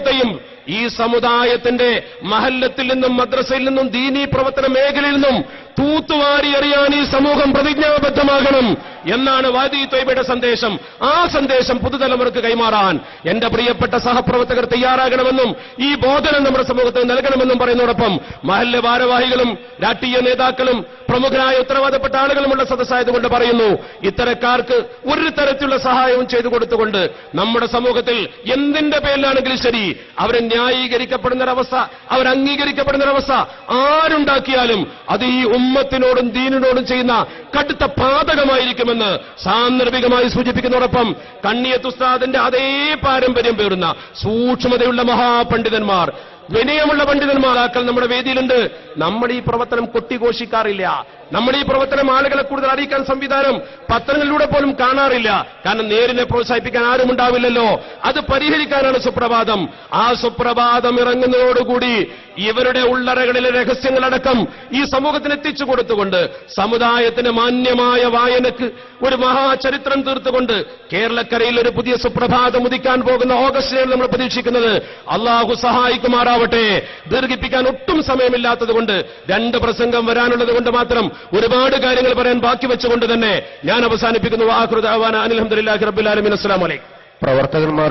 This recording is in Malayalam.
പ്രവർത്തനത്തെയും ഈ സമുദായത്തിന്റെ മഹല്ലത്തിൽ നിന്നും മദ്രസയിൽ നിന്നും ദീനീ പ്രവർത്തന മേഖലയിൽ നിന്നും തൂത്തുവാരി എറിയാൻ ഈ സമൂഹം പ്രതിജ്ഞാബദ്ധമാകണം എന്നാണ് വാദി ത്വയ്ബയുടെ സന്ദേശം. ആ സന്ദേശം പുതുതലമുറക്ക് കൈമാറാൻ എന്റെ പ്രിയപ്പെട്ട സഹപ്രവർത്തകർ തയ്യാറാകണമെന്നും ഈ ബോധനം നമ്മുടെ സമൂഹത്തിന് നൽകണമെന്നും പറയുന്നതോടൊപ്പം മഹല്ല ഭാരവാഹികളും രാഷ്ട്രീയ നേതാക്കളും പ്രമുഖരായ ഉത്തരവാദപ്പെട്ട ആളുകളുമുള്ള സദസ്സായതുകൊണ്ട് പറയുന്നു ഇത്തരക്കാർക്ക് ഒരു തരത്തിലുള്ള സഹായവും ചെയ്തു കൊടുത്തുകൊണ്ട് നമ്മുടെ സമൂഹത്തിൽ എന്തിന്റെ പേരിലാണെങ്കിലും ശരി അവരെ ന്യായീകരിക്കപ്പെടുന്നൊരവസ്ഥ അവർ അംഗീകരിക്കപ്പെടുന്ന ഒരവസ്ഥ ആരുണ്ടാക്കിയാലും അത് ഈ ഉമ്മത്തിനോടും ദീനിനോടും ചെയ്യുന്ന കടുത്ത പാതകമായിരിക്കുമെന്ന് സാന്ദർഭികമായി സൂചിപ്പിക്കുന്നതോടൊപ്പം കണ്ണിയത്തുസ്താദിന്റെ അതേ പാരമ്പര്യം പേറുന്ന സൂക്ഷ്മതയുള്ള മഹാപണ്ഡിതന്മാർ വിനയമുള്ള പണ്ഡിതന്മാരാക്കൽ നമ്മുടെ വേദിയിലുണ്ട്. നമ്മൾ ഈ പ്രവർത്തനം കൊട്ടിഘോഷിക്കാറില്ല. നമ്മൾ ഈ പ്രവർത്തനം ആളുകളെ കൂടുതൽ അറിയിക്കാൻ സംവിധാനം പത്രങ്ങളിലൂടെ പോലും കാണാറില്ല. കാരണം നേരിനെ പ്രോത്സാഹിപ്പിക്കാൻ ആരും ഉണ്ടാവില്ലല്ലോ. അത് പരിഹരിക്കാനാണ് സുപ്രഭാതം. ആ സുപ്രഭാതം ഇറങ്ങുന്നതോടുകൂടി ഇവരുടെ ഉള്ളറകളിലെ രഹസ്യങ്ങളടക്കം ഈ സമൂഹത്തിന് എത്തിച്ചു കൊടുത്തുകൊണ്ട് സമുദായത്തിന് മാന്യമായ വായനക്ക് ഒരു മഹാചരിത്രം തീർത്തുകൊണ്ട് കേരളക്കരയിൽ ഒരു പുതിയ സുപ്രഭാതം ഉദിക്കാൻ പോകുന്ന ഓഗസ്റ്റിലാണ് നമ്മൾ പ്രതീക്ഷിക്കുന്നത്. അള്ളാഹു സഹായിക്കുമാറാവട്ടെ. ദീർഘിപ്പിക്കാൻ ഒട്ടും സമയമില്ലാത്തതുകൊണ്ട് രണ്ട് പ്രസംഗം വരാനുള്ളത് കൊണ്ട് മാത്രം ഒരുപാട് കാര്യങ്ങൾ പറയാൻ ബാക്കി വെച്ചുകൊണ്ട് തന്നെ ഞാൻ അവസാനിപ്പിക്കുന്നു. വാഹൃദാവാന അനിൽഹമ്മദില്ലാഹി റബ്ബുലാലമിൻ അസ്സലാമലൈക്കും പ്രവർത്തകന്മാർ